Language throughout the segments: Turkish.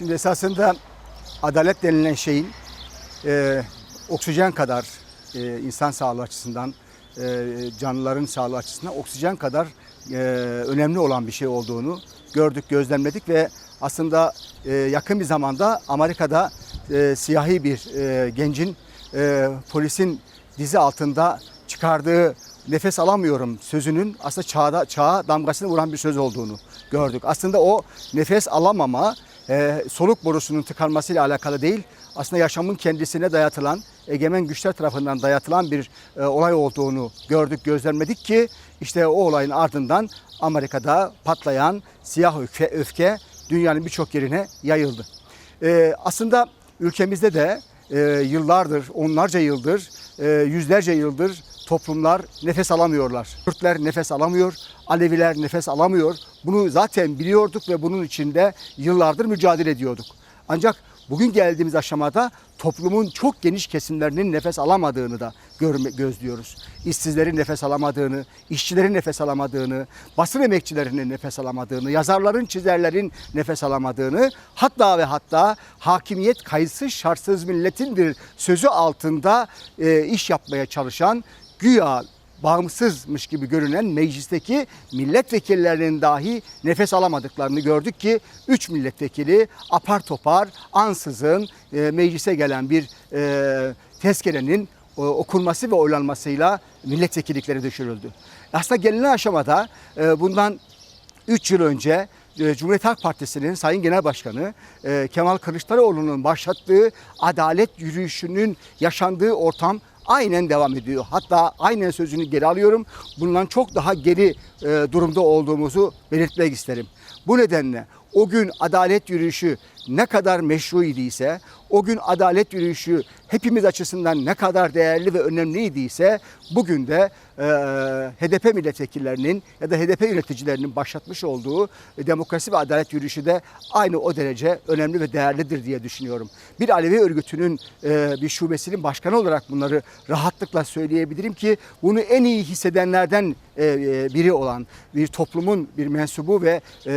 Şimdi esasında adalet denilen şeyin e, oksijen kadar e, insan sağlığı açısından, e, canlıların sağlığı açısından oksijen kadar e, önemli olan bir şey olduğunu gördük, gözlemledik ve aslında e, yakın bir zamanda Amerika'da e, siyahi bir e, gencin e, polisin dizi altında çıkardığı nefes alamıyorum sözünün aslında çağda, çağa damgasını vuran bir söz olduğunu gördük. Aslında o nefes alamama e, soluk borusunun tıkanmasıyla alakalı değil. Aslında yaşamın kendisine dayatılan, egemen güçler tarafından dayatılan bir e, olay olduğunu gördük, gözlemledik ki işte o olayın ardından Amerika'da patlayan siyah öfke, öfke dünyanın birçok yerine yayıldı. E, aslında ülkemizde de e, yıllardır, onlarca yıldır, e, yüzlerce yıldır toplumlar nefes alamıyorlar. Kürtler nefes alamıyor, Aleviler nefes alamıyor. Bunu zaten biliyorduk ve bunun içinde yıllardır mücadele ediyorduk. Ancak bugün geldiğimiz aşamada toplumun çok geniş kesimlerinin nefes alamadığını da görme, gözlüyoruz. İşsizlerin nefes alamadığını, işçilerin nefes alamadığını, basın emekçilerinin nefes alamadığını, yazarların, çizerlerin nefes alamadığını, hatta ve hatta hakimiyet kayıtsız şartsız milletin bir sözü altında e, iş yapmaya çalışan güya bağımsızmış gibi görünen meclisteki milletvekillerinin dahi nefes alamadıklarını gördük ki 3 milletvekili apar topar ansızın e, meclise gelen bir e, tezkerenin e, okunması ve oylanmasıyla milletvekillikleri düşürüldü. Aslında gelinen aşamada e, bundan 3 yıl önce e, Cumhuriyet Halk Partisi'nin Sayın Genel Başkanı e, Kemal Kılıçdaroğlu'nun başlattığı adalet yürüyüşünün yaşandığı ortam aynen devam ediyor. Hatta aynen sözünü geri alıyorum. Bundan çok daha geri e, durumda olduğumuzu belirtmek isterim. Bu nedenle o gün adalet yürüyüşü ne kadar meşru idiyse, o gün adalet yürüyüşü hepimiz açısından ne kadar değerli ve önemliydiyse bugün de e, HDP milletvekillerinin ya da HDP yöneticilerinin başlatmış olduğu e, demokrasi ve adalet yürüyüşü de aynı o derece önemli ve değerlidir diye düşünüyorum. Bir Alevi örgütünün e, bir şubesinin başkanı olarak bunları rahatlıkla söyleyebilirim ki bunu en iyi hissedenlerden e, biri olan bir toplumun bir mensubu ve e,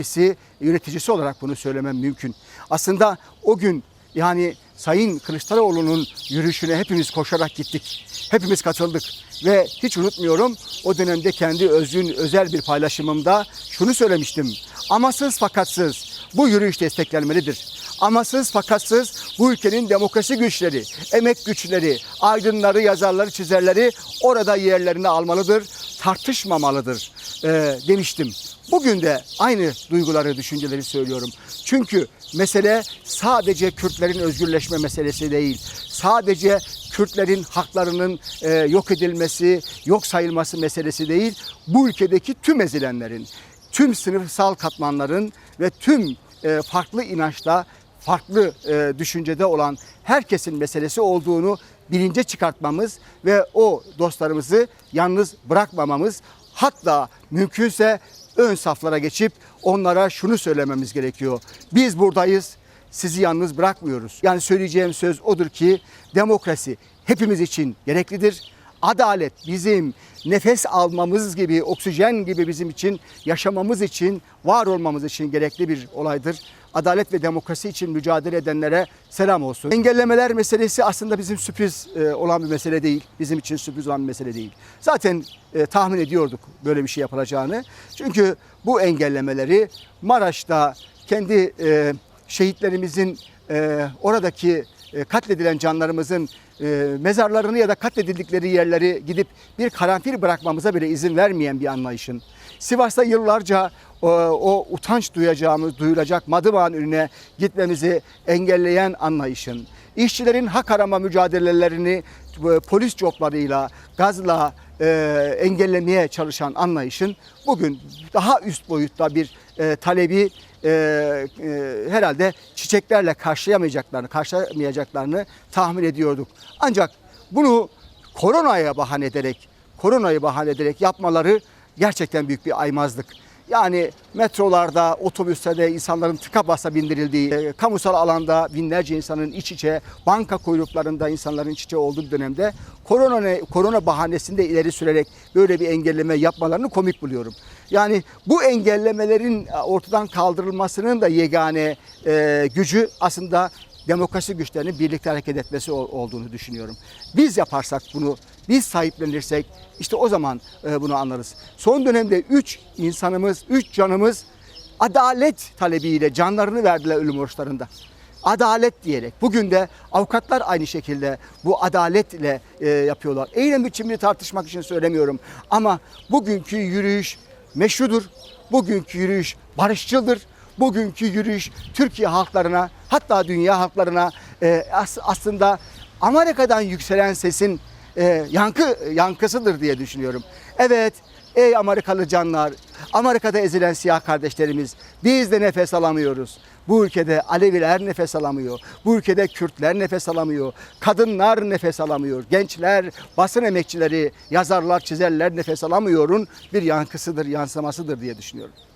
görevlisi, yöneticisi olarak bunu söylemem mümkün. Aslında o gün yani Sayın Kılıçdaroğlu'nun yürüyüşüne hepimiz koşarak gittik. Hepimiz katıldık ve hiç unutmuyorum o dönemde kendi özgün özel bir paylaşımımda şunu söylemiştim. Amasız fakatsız bu yürüyüş desteklenmelidir. Amasız fakatsız bu ülkenin demokrasi güçleri, emek güçleri, aydınları, yazarları, çizerleri orada yerlerini almalıdır, tartışmamalıdır e, demiştim. Bugün de aynı duyguları, düşünceleri söylüyorum. Çünkü mesele sadece Kürtlerin özgürleşme meselesi değil. Sadece Kürtlerin haklarının e, yok edilmesi, yok sayılması meselesi değil. Bu ülkedeki tüm ezilenlerin, tüm sınıfsal katmanların ve tüm e, farklı inançta, farklı e, düşüncede olan herkesin meselesi olduğunu bilince çıkartmamız ve o dostlarımızı yalnız bırakmamamız hatta mümkünse ön saflara geçip onlara şunu söylememiz gerekiyor. Biz buradayız, sizi yalnız bırakmıyoruz. Yani söyleyeceğim söz odur ki demokrasi hepimiz için gereklidir. Adalet bizim nefes almamız gibi, oksijen gibi bizim için yaşamamız için, var olmamız için gerekli bir olaydır. Adalet ve demokrasi için mücadele edenlere selam olsun. Engellemeler meselesi aslında bizim sürpriz e, olan bir mesele değil. Bizim için sürpriz olan bir mesele değil. Zaten e, tahmin ediyorduk böyle bir şey yapılacağını. Çünkü bu engellemeleri Maraş'ta kendi e, şehitlerimizin e, oradaki katledilen canlarımızın e, mezarlarını ya da katledildikleri yerleri gidip bir karanfil bırakmamıza bile izin vermeyen bir anlayışın. Sivas'ta yıllarca o, o utanç duyacağımız, duyulacak Madıva'nın önüne gitmemizi engelleyen anlayışın. İşçilerin hak arama mücadelelerini e, polis coplarıyla, gazla e, engellemeye çalışan anlayışın bugün daha üst boyutta bir e, talebi e, e, herhalde çiçeklerle karşılayamayacaklarını, karşılayamayacaklarını tahmin ediyorduk. Ancak bunu koronaya bahane ederek, koronayı bahane ederek yapmaları gerçekten büyük bir aymazlık. Yani metrolarda, otobüslerde insanların tıka basa bindirildiği, e, kamusal alanda binlerce insanın iç içe, banka kuyruklarında insanların iç içe olduğu dönemde korona, korona bahanesinde ileri sürerek böyle bir engelleme yapmalarını komik buluyorum. Yani bu engellemelerin e, ortadan kaldırılmasının da yegane e, gücü aslında demokrasi güçlerinin birlikte hareket etmesi ol- olduğunu düşünüyorum. Biz yaparsak bunu, biz sahiplenirsek işte o zaman e, bunu anlarız. Son dönemde 3 insanımız, 3 canımız adalet talebiyle canlarını verdiler ölüm oruçlarında. Adalet diyerek. Bugün de avukatlar aynı şekilde bu adaletle e, yapıyorlar. Eylem biçimini tartışmak için söylemiyorum. Ama bugünkü yürüyüş meşrudur. Bugünkü yürüyüş barışçıldır. Bugünkü yürüyüş Türkiye halklarına hatta dünya halklarına e, as- aslında Amerika'dan yükselen sesin e, yankı yankısıdır diye düşünüyorum. Evet, ey Amerikalı canlar, Amerika'da ezilen siyah kardeşlerimiz, biz de nefes alamıyoruz. Bu ülkede Aleviler nefes alamıyor. Bu ülkede Kürtler nefes alamıyor. Kadınlar nefes alamıyor. Gençler, basın emekçileri, yazarlar, çizerler nefes alamıyorun bir yankısıdır, yansımasıdır diye düşünüyorum.